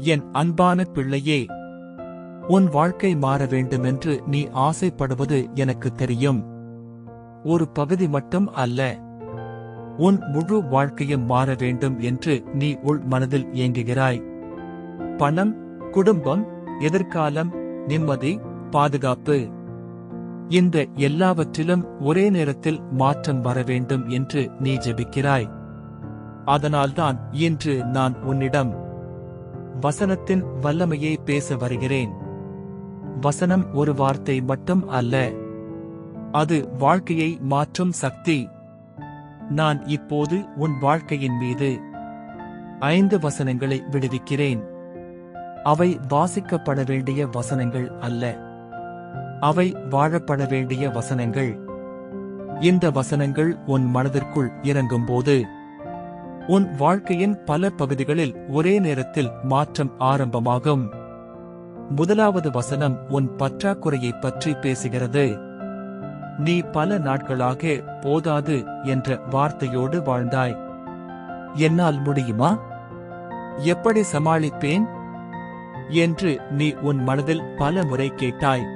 என் அன்பான பிள்ளையே உன் வாழ்க்கை மாற வேண்டுமென்று நீ ஆசைப்படுவது எனக்கு தெரியும். ஒரு பகுதி மட்டும் அல்ல உன் முழு வாழ்க்கையும் மாற வேண்டும் என்று நீ உள் மனதில் ஏங்குகிறாய். பணம் குடும்பம் எதிர்காலம் நிம்மதி பாதுகாப்பு இந்த எல்லாவற்றிலும் ஒரே நேரத்தில் மாற்றம் வர வேண்டும் என்று நீ ஜெபிக்கிறாய். அதனால்தான் இன்று நான் உன்னிடம் வசனத்தின் வல்லமையை பேச வருகிறேன். வசனம் ஒரு வார்த்தை மட்டும் அல்ல. அது வாழ்க்கையை மாற்றும் சக்தி. நான் இப்போது உன் வாழ்க்கையின் மீது ஐந்து வசனங்களை விடுவிக்கிறேன். அவை வாசிக்கப்பட வேண்டிய வசனங்கள் அல்ல. அவை வாழப்பட வேண்டிய வசனங்கள். இந்த வசனங்கள் உன் மனதிற்குள் இறங்கும்போது உன் வாழ்க்கையின் பல பகுதிகளில் ஒரே நேரத்தில் மாற்றம் ஆரம்பமாகும். முதலாவது வசனம் உன் பற்றாக்குறையைப் பற்றி பேசுகிறது. நீ பல நாட்களாக போதாது என்ற வார்த்தையோடு வாழ்ந்தாய். என்னால் முடியுமா? எப்படி சமாளிப்பேன்? என்று நீ உன் மனதில் பல முறை கேட்டாய்.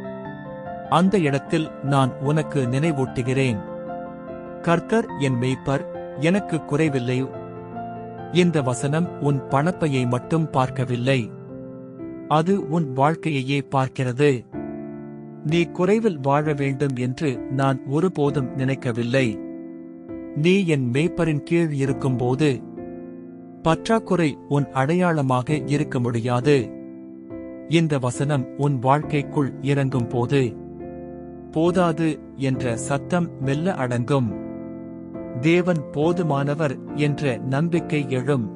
அந்த இடத்தில் நான் உனக்கு நினைவூட்டுகிறேன். கர்த்தர் என் மெய்ப்பர் எனக்கு குறைவில்லை. இந்த வசனம் உன் பணப்பையை மட்டும் பார்க்கவில்லை. அது உன் வாழ்க்கையையே பார்க்கிறது. நீ குறைவில் வாழ வேண்டும் என்று நான் ஒருபோதும் நினைக்கவில்லை. நீ என் மேய்ப்பரின் கீழ் இருக்கும்போது பற்றாக்குறை உன் அடையாளமாக இருக்க முடியாது. இந்த வசனம் உன் வாழ்க்கைக்குள் இறங்கும் போது போதாது என்ற சத்தம் மெல்ல அடங்கும். தேவன் போதுமானவர் என்ற நம்பிக்கை எழும்.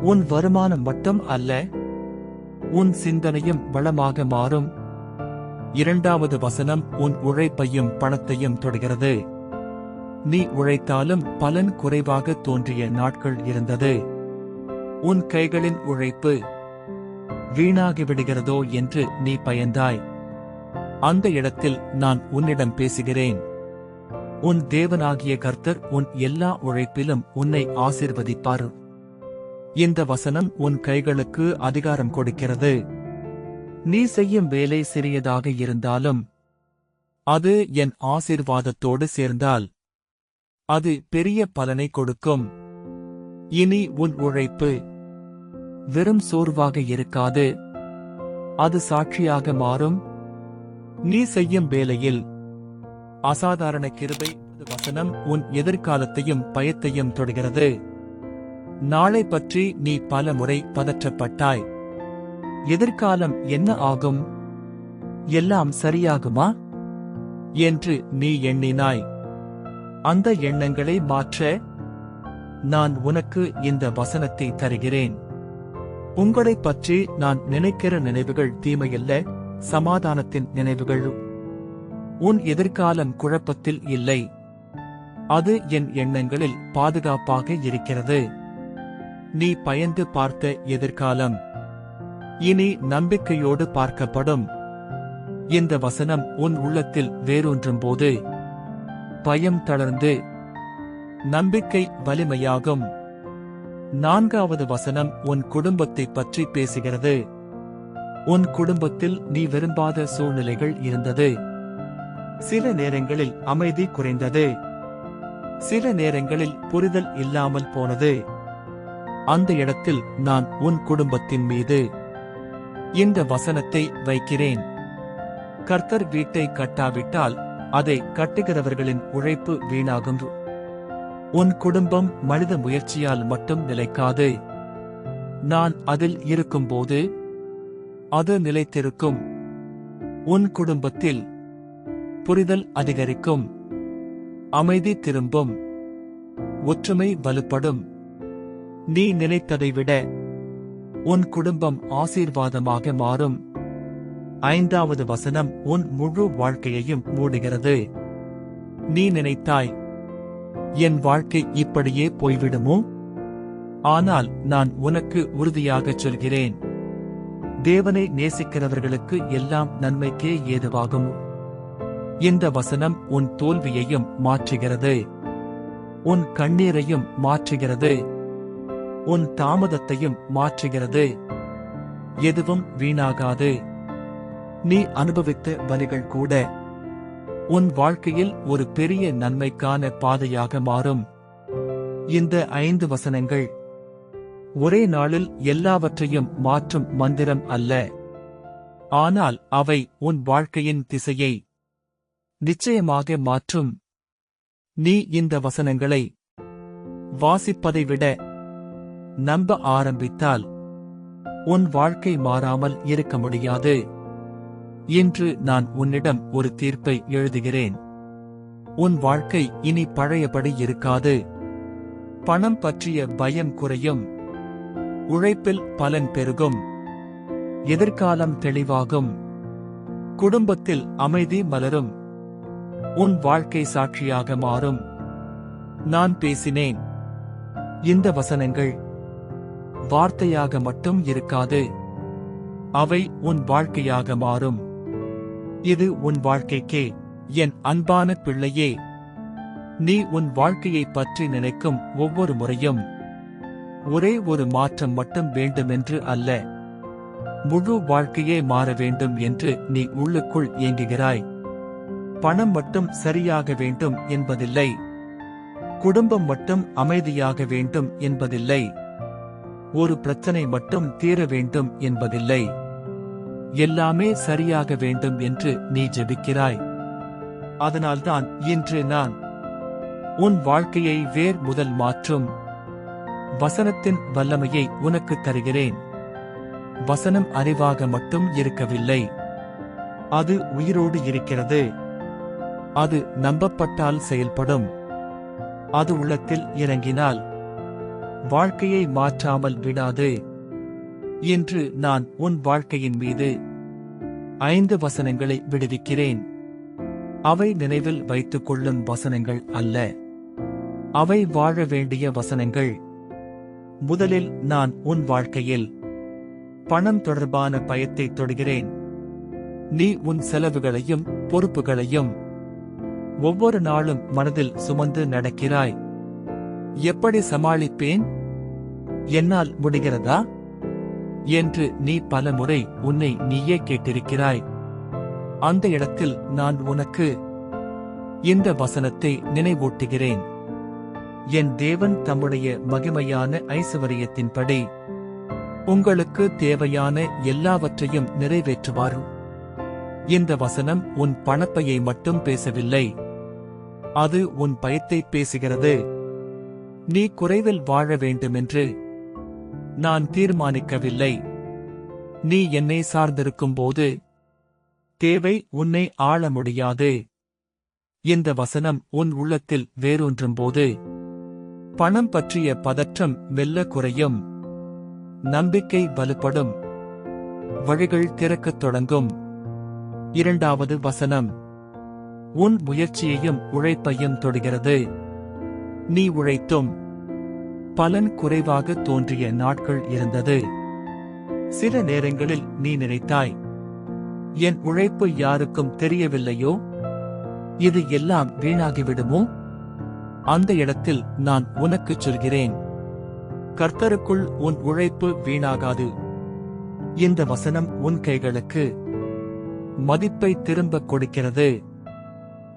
உன் வருமானம் மட்டும் அல்ல உன் சிந்தனையும் வளமாக மாறும். இரண்டாவது வசனம் உன் உழைப்பையும் பணத்தையும் தொடுகிறது. நீ உழைத்தாலும் பலன் குறைவாக தோன்றிய நாட்கள் இருந்தது. உன் கைகளின் உழைப்பு வீணாகிவிடுகிறதோ என்று நீ பயந்தாய். அந்த இடத்தில் நான் உன்னிடம் பேசுகிறேன். உன் தேவனாகிய கர்த்தர் உன் எல்லா உழைப்பிலும் உன்னை ஆசிர்வதிப்பார். இந்த வசனம் உன் கைகளுக்கு அதிகாரம் கொடுக்கிறது. நீ செய்யும் வேலை சிறியதாக இருந்தாலும் அது என் ஆசிர்வாதத்தோடு சேர்ந்தால் அது பெரிய பலனை கொடுக்கும். இனி உன் உழைப்பு வெறும் சோர்வாக இருக்காது. அது சாட்சியாக மாறும். நீ செய்யும் வேலையில் அசாதாரண கிருபை வசனம் உன் எதிர்காலத்தையும் பயத்தையும் தொடுகிறது. நாளை பற்றி நீ பல முறை பதற்றப்பட்டாய். எதிர்காலம் என்ன ஆகும்? எல்லாம் சரியாகுமா? என்று நீ எண்ணினாய். அந்த எண்ணங்களை மாற்ற நான் உனக்கு இந்த வசனத்தை தருகிறேன். உங்களைப் பற்றி நான் நினைக்கிற நினைவுகள் தீமையல்ல சமாதானத்தின் நினைவுகள் உன் எதிர்காலம் குழப்பத்தில் இல்லை. அது என் எண்ணங்களில் பாதுகாப்பாக இருக்கிறது. நீ பயந்து பார்த்த எதிர்காலம். இனி நம்பிக்கையோடு பார்க்கப்படும். இந்த வசனம் உன் உள்ளத்தில் வேரூன்றும் போது பயம் தளர்ந்து. நம்பிக்கை வலிமையாகும். நான்காவது வசனம் உன் குடும்பத்தைப் பற்றி பேசுகிறது. உன் குடும்பத்தில் நீ விரும்பாத சூழ்நிலைகள் இருந்தது. சில நேரங்களில் அமைதி குறைந்தது. சில நேரங்களில் புரிதல் இல்லாமல் போனது. அந்த இடத்தில் நான் உன் குடும்பத்தின் மீது இந்த வசனத்தை வைக்கிறேன். கர்த்தர் வீட்டை கட்டாவிட்டால் அதை கட்டுகிறவர்களின் உழைப்பு வீணாகும். உன் குடும்பம் மனித முயற்சியால் மட்டும் நிலைக்காது. நான் அதில் இருக்கும்போது அது நிலைத்திருக்கும். உன் குடும்பத்தில் புரிதல் அதிகரிக்கும். அமைதி திரும்பும். ஒற்றுமை வலுப்படும். நீ நினைத்ததை விட உன் குடும்பம் ஆசீர்வாதமாக மாறும். ஐந்தாவது வசனம் உன் முழு வாழ்க்கையையும் மூடுகிறது. நீ நினைத்தாய் என் வாழ்க்கை இப்படியே போய்விடுமோ? ஆனால் நான் உனக்கு உறுதியாகச் சொல்கிறேன். தேவனை நேசிக்கிறவர்களுக்கு எல்லாம் நன்மைக்கே ஏதுவாகும். இந்த வசனம் உன் தோல்வியையும் மாற்றுகிறது. உன் கண்ணீரையும் மாற்றுகிறது. உன் தாமதத்தையும் மாற்றுகிறது. எதுவும் வீணாகாது. நீ அனுபவித்த வலிகள் கூட உன் வாழ்க்கையில் ஒரு பெரிய நன்மைக்கான பாதையாக மாறும். இந்த ஐந்து வசனங்கள் ஒரே நாளில் எல்லாவற்றையும் மாற்றும் மந்திரம் அல்ல. ஆனால் அவை உன் வாழ்க்கையின் திசையை நிச்சயமாக மாற்றும். நீ இந்த வசனங்களை வாசிப்பதை விட நம்ப ஆரம்பித்தால் உன் வாழ்க்கை மாறாமல் இருக்க முடியாது. இன்று நான் உன்னிடம் ஒரு தீர்ப்பை எழுதுகிறேன். உன் வாழ்க்கை இனி பழையபடி இருக்காது. பணம் பற்றிய பயம் குறையும். உழைப்பில் பலன் பெருகும். எதிர்காலம் தெளிவாகும். குடும்பத்தில் அமைதி மலரும். உன் வாழ்க்கை சாட்சியாக மாறும். நான் பேசினேன். இந்த வசனங்கள் வார்த்தையாக மட்டும் இருக்காது. அவை உன் வாழ்க்கையாக மாறும். இது உன் வாழ்க்கைக்கே என் அன்பான பிள்ளையே. நீ உன் வாழ்க்கையைப் பற்றி நினைக்கும் ஒவ்வொரு முறையும் ஒரே ஒரு மாற்றம் மட்டும் வேண்டுமென்று அல்ல. முழு வாழ்க்கையே மாற வேண்டும் என்று நீ உள்ளுக்குள் ஏங்குகிறாய். பணம் மட்டும் சரியாக வேண்டும் என்பதில்லை. குடும்பம் மட்டும் அமைதியாக வேண்டும் என்பதில்லை. ஒரு பிரச்சனை மட்டும் தீர வேண்டும் என்பதில்லை. எல்லாமே சரியாக வேண்டும் என்று நீ ஜெபிக்கிறாய். அதனால்தான் இன்று நான் உன் வாழ்க்கையை வேர் முதல் மாற்றும். வசனத்தின் வல்லமையை உனக்கு தருகிறேன். வசனம் அறிவாக மட்டும் இருக்கவில்லை. அது உயிரோடு இருக்கிறது. அது நம்பப்பட்டால் செயல்படும். அது உள்ளத்தில் இறங்கினால் வாழ்க்கையை மாற்றாமல் விடாது என்று நான் உன் வாழ்க்கையின் மீது ஐந்து வசனங்களை விடுவிக்கிறேன். அவை நினைவில் வைத்துக் கொள்ளும் வசனங்கள் அல்ல. அவை வாழ வேண்டிய வசனங்கள். முதலில் நான் உன் வாழ்க்கையில் பணம் தொடர்பான பயத்தை தொடுகிறேன். நீ உன் செலவுகளையும் பொறுப்புகளையும் ஒவ்வொரு நாளும் மனதில் சுமந்து நடக்கிறாய். எப்படி சமாளிப்பேன்? என்னால் முடிகிறதா? என்று நீ பலமுறை உன்னை நீயே கேட்டிருக்கிறாய். அந்த இடத்தில் நான் உனக்கு இந்த வசனத்தை நினைவூட்டுகிறேன். என் தேவன் தம்முடைய மகிமையான ஐசுவரியத்தின்படி உங்களுக்கு தேவையான எல்லாவற்றையும் நிறைவேற்றுவார் இந்த வசனம் உன் பணப்பையை மட்டும் பேசவில்லை. அது உன் பயத்தை பேசுகிறது. நீ குறைவில் வாழ வேண்டுமென்று நான் தீர்மானிக்கவில்லை. நீ என்னை சார்ந்திருக்கும் போது தேவை உன்னை ஆள முடியாது. இந்த வசனம் உன் உள்ளத்தில் வேரூன்றும் போது பணம் பற்றிய பதற்றம் மெல்ல குறையும். நம்பிக்கை வலுப்படும். வழிகள் திறக்கத் தொடங்கும். இரண்டாவது வசனம். உன் முயற்சியையும் உழைப்பையும் தொடுகிறது. நீ உழைத்தும். பலன் குறைவாக தோன்றிய நாட்கள் இருந்தது. சில நேரங்களில் நீ நினைத்தாய் என் உழைப்பு யாருக்கும் தெரியவில்லையோ? இது எல்லாம் வீணாகிவிடுமோ? அந்த இடத்தில் நான் உனக்குச் சொல்கிறேன். கர்த்தருக்குள் உன் உழைப்பு வீணாகாது. இந்த வசனம் உன் கைகளுக்கு மதிப்பை திரும்பக் கொடுக்கிறது.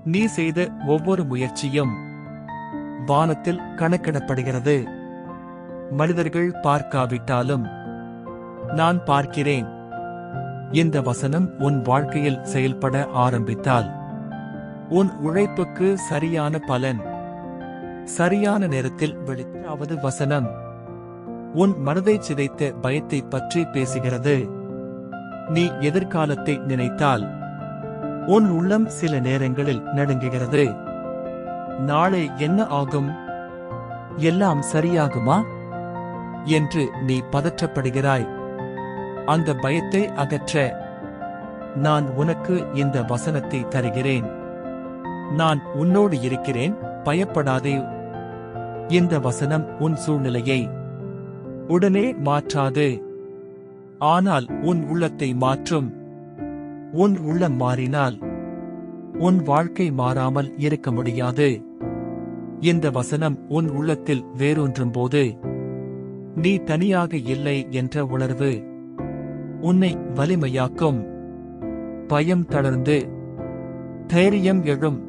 நீ செய்த ஒவ்வொரு முயற்சியும் வானத்தில் கணக்கிடப்படுகிறது. மனிதர்கள் பார்க்காவிட்டாலும் நான் பார்க்கிறேன். இந்த வசனம் உன் வாழ்க்கையில் செயல்பட ஆரம்பித்தால் உன் உழைப்புக்கு சரியான பலன் சரியான நேரத்தில் வெளித்தாவது வசனம் உன் மனதை சிதைத்த பயத்தை பற்றி பேசுகிறது. நீ எதிர்காலத்தை நினைத்தால் உன் உள்ளம் சில நேரங்களில் நடுங்குகிறது. நாளை என்ன ஆகும்? எல்லாம் சரியாகுமா? என்று நீ பதற்றப்படுகிறாய். அந்த பயத்தை அகற்ற நான் உனக்கு இந்த வசனத்தை தருகிறேன். நான் உன்னோடு இருக்கிறேன் பயப்படாதே. இந்த வசனம் உன் சூழ்நிலையை உடனே மாற்றாது. ஆனால் உன் உள்ளத்தை மாற்றும். உன் உள்ளம் மாறினால் உன் வாழ்க்கை மாறாமல் இருக்க முடியாது. இந்த வசனம் உன் உள்ளத்தில் வேரூன்றும் போது நீ தனியாக இல்லை என்ற உணர்வு உன்னை வலிமையாக்கும். பயம் தளர்ந்து தைரியம் எழும்.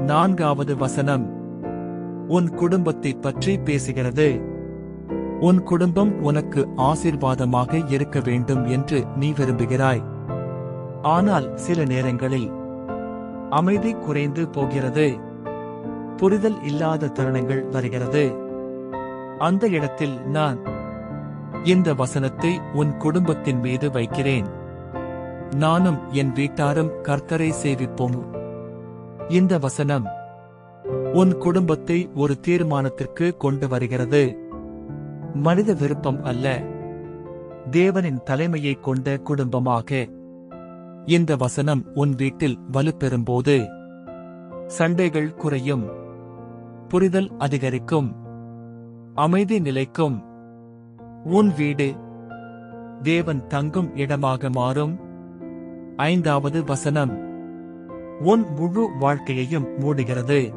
நான்காவது வசனம் உன் குடும்பத்தைப் பற்றி பேசுகிறது. உன் குடும்பம் உனக்கு ஆசீர்வாதமாக இருக்க வேண்டும் என்று நீ விரும்புகிறாய். ஆனால் சில நேரங்களில் அமைதி குறைந்து போகிறது. புரிதல் இல்லாத தருணங்கள் வருகிறது. அந்த இடத்தில் நான் இந்த வசனத்தை உன் குடும்பத்தின் மீது வைக்கிறேன். நானும் என் வீட்டாரும் கர்த்தரை சேவிப்போம். இந்த வசனம் உன் குடும்பத்தை ஒரு தீர்மானத்திற்கு கொண்டு வருகிறது. மனித விருப்பம் அல்ல. தேவனின் தலைமையை கொண்ட குடும்பமாக. இந்த வசனம் உன் வீட்டில் வலுப்பெறும்போது சண்டைகள் குறையும் புரிதல் அதிகரிக்கும் அமைதி நிலைக்கும். உன் வீடு தேவன் தங்கும் இடமாக மாறும். ஐந்தாவது வசனம் உன் முழு வாழ்க்கையையும் மூடுகிறது.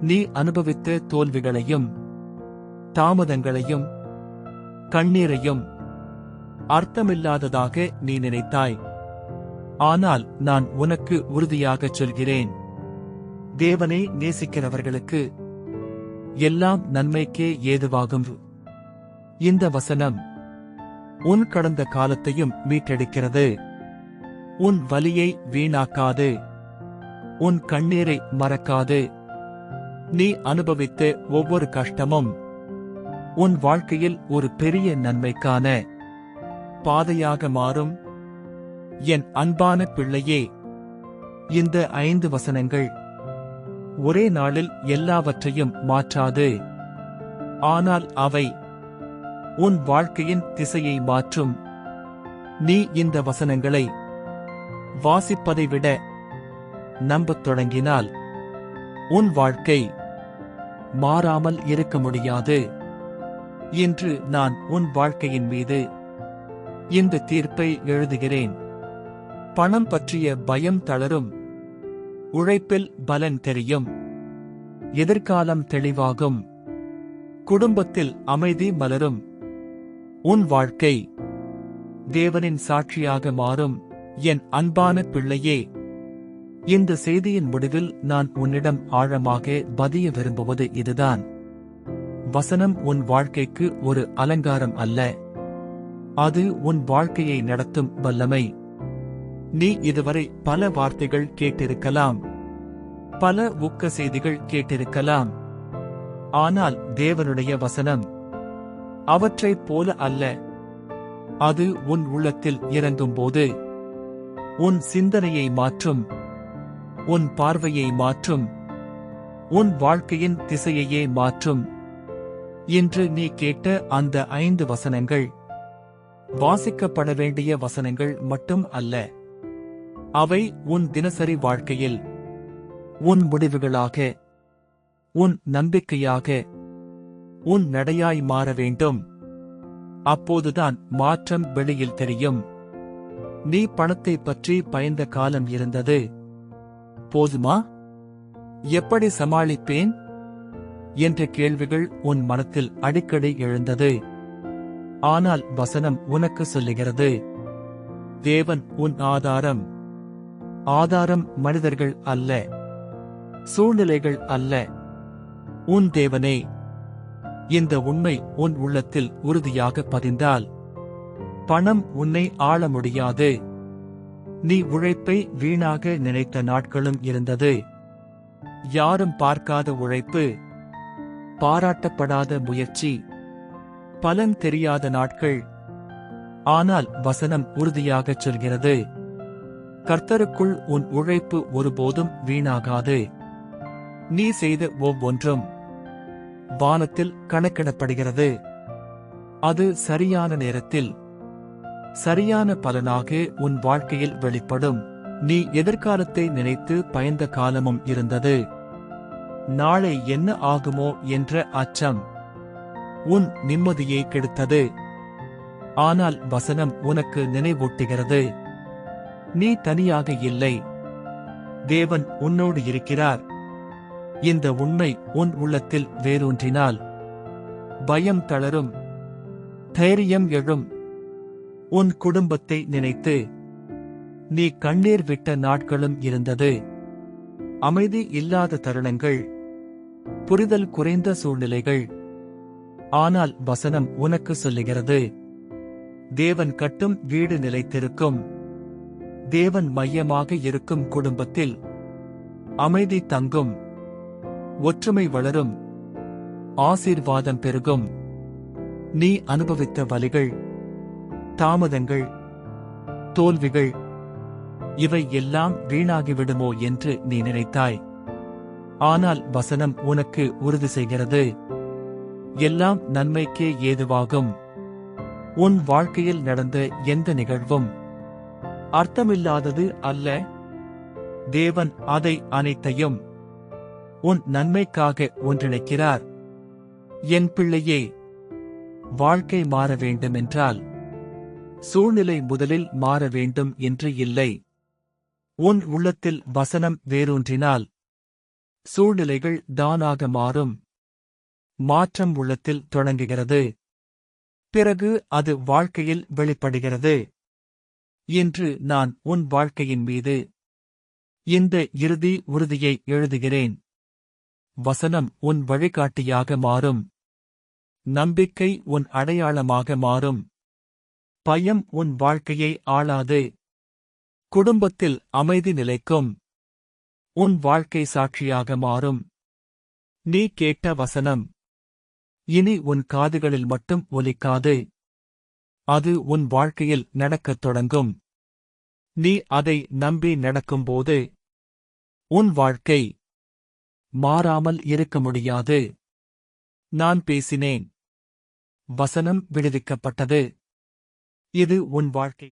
நீ அனுபவித்த தோல்விகளையும் தாமதங்களையும் கண்ணீரையும் அர்த்தமில்லாததாக நீ நினைத்தாய். ஆனால் நான் உனக்கு உறுதியாகச் சொல்கிறேன். தேவனை நேசிக்கிறவர்களுக்கு எல்லாம் நன்மைக்கே ஏதுவாகும். இந்த வசனம் உன் கடந்த காலத்தையும் மீட்டெடுக்கிறது. உன் வலியை வீணாக்காது. உன் கண்ணீரை மறக்காது. நீ அனுபவித்த ஒவ்வொரு கஷ்டமும் உன் வாழ்க்கையில் ஒரு பெரிய நன்மைக்கான பாதையாக மாறும். என் அன்பான பிள்ளையே இந்த ஐந்து வசனங்கள் ஒரே நாளில் எல்லாவற்றையும் மாற்றாது. ஆனால் அவை உன் வாழ்க்கையின் திசையை மாற்றும். நீ இந்த வசனங்களை வாசிப்பதை விட நம்பத் தொடங்கினால் உன் வாழ்க்கை மாறாமல் இருக்க முடியாது இன்று நான் உன் வாழ்க்கையின் மீது இந்த தீர்ப்பை எழுதுகிறேன். பணம் பற்றிய பயம் தளரும். உழைப்பில் பலன் தெரியும். எதிர்காலம் தெளிவாகும். குடும்பத்தில் அமைதி மலரும். உன் வாழ்க்கை தேவனின் சாட்சியாக மாறும். என் அன்பான பிள்ளையே இந்த செய்தியின் முடிவில் நான் உன்னிடம் ஆழமாக பதிய விரும்புவது இதுதான். வசனம் உன் வாழ்க்கைக்கு ஒரு அலங்காரம் அல்ல. அது உன் வாழ்க்கையை நடத்தும் வல்லமை. நீ இதுவரை பல வார்த்தைகள் கேட்டிருக்கலாம். பல ஊக்க செய்திகள் கேட்டிருக்கலாம். ஆனால் தேவனுடைய வசனம் அவற்றைப் போல அல்ல. அது உன் உள்ளத்தில் இறங்கும்போது உன் சிந்தனையை மாற்றும் உன் பார்வையை மாற்றும் உன் வாழ்க்கையின் திசையையே மாற்றும். இன்று நீ கேட்ட அந்த ஐந்து வசனங்கள் வாசிக்கப்பட வேண்டிய வசனங்கள் மட்டும் அல்ல. அவை உன் தினசரி வாழ்க்கையில் உன் முடிவுகளாக உன் நம்பிக்கையாக உன் நடையாய் மாற வேண்டும். அப்போதுதான் மாற்றம் வெளியில் தெரியும். நீ பணத்தை பற்றி பயந்த காலம் இருந்தது. போதுமா? எப்படி சமாளிப்பேன்? என்ற கேள்விகள் உன் மனத்தில் அடிக்கடி எழுந்தது. ஆனால் வசனம் உனக்கு சொல்லுகிறது. தேவன் உன் ஆதாரம். ஆதாரம் மனிதர்கள் அல்ல. சூழ்நிலைகள் அல்ல. உன் தேவனே. இந்த உண்மை உன் உள்ளத்தில் உறுதியாக பதிந்தால் பணம் உன்னை ஆள முடியாது. நீ உழைப்பை வீணாக நினைத்த நாட்களும் இருந்தது. யாரும் பார்க்காத உழைப்பு பாராட்டப்படாத முயற்சி பலன் தெரியாத நாட்கள். ஆனால் வசனம் உறுதியாகச் சொல்கிறது. கர்த்தருக்குள் உன் உழைப்பு ஒருபோதும் வீணாகாது. நீ செய்த ஒவ்வொன்றும் வானத்தில் கணக்கிடப்படுகிறது. அது சரியான நேரத்தில் சரியான பலனாக உன் வாழ்க்கையில் வெளிப்படும். நீ எதிர்காலத்தை நினைத்து பயந்த காலமும் இருந்தது. நாளை என்ன ஆகுமோ என்ற அச்சம் உன் நிம்மதியை கெடுத்தது. ஆனால் வசனம் உனக்கு நினைவூட்டுகிறது. நீ தனியாக இல்லை. தேவன் உன்னோடு இருக்கிறார். இந்த உண்மை உன் உள்ளத்தில் வேரூன்றினால். பயம் தளரும். தைரியம் எழும். உன் குடும்பத்தை நினைத்து. நீ கண்ணீர் விட்ட நாட்களும் இருந்தது. அமைதி இல்லாத தருணங்கள். புரிதல் குறைந்த சூழ்நிலைகள். ஆனால் வசனம் உனக்கு சொல்லுகிறது. தேவன் கட்டும் வீடு நிலைத்திருக்கும். தேவன் மையமாக இருக்கும் குடும்பத்தில் அமைதி தங்கும் ஒற்றுமை வளரும் ஆசீர்வாதம் பெருகும். நீ அனுபவித்த வலிகள் தாமதங்கள் தோல்விகள் இவை எல்லாம் வீணாகிவிடுமோ என்று நீ நினைத்தாய். ஆனால் வசனம் உனக்கு உறுதி செய்கிறது. எல்லாம் நன்மைக்கே ஏதுவாகும். உன் வாழ்க்கையில் நடந்த எந்த நிகழ்வும் அர்த்தமில்லாதது அல்ல. தேவன் அதை அனைத்தையும் உன் நன்மைக்காக ஒன்றிணைக்கிறார். என் பிள்ளையே வாழ்க்கை மாற வேண்டுமென்றால் சூழ்நிலை முதலில் மாற வேண்டும் என்று இல்லை. உன் உள்ளத்தில் வசனம் வேரூன்றினால் சூழ்நிலைகள் தானாக மாறும். மாற்றம் உள்ளத்தில் தொடங்குகிறது. பிறகு அது வாழ்க்கையில் வெளிப்படுகிறது. இன்று நான் உன் வாழ்க்கையின் மீது இந்த இறுதி உறுதியை எழுதுகிறேன். வசனம் உன் வழிகாட்டியாக மாறும். நம்பிக்கை உன் அடையாளமாக மாறும். பயம் உன் வாழ்க்கையை ஆளாது. குடும்பத்தில் அமைதி நிலைக்கும். உன் வாழ்க்கை சாட்சியாக மாறும். நீ கேட்ட வசனம். இனி உன் காதுகளில் மட்டும் ஒலிக்காது. அது உன் வாழ்க்கையில் நடக்கத் தொடங்கும். நீ அதை நம்பி நடக்கும்போது உன் வாழ்க்கை மாறாமல் இருக்க முடியாது. நான் பேசினேன். வசனம் விடுவிக்கப்பட்டது. இது உன் வாழ்க்கை.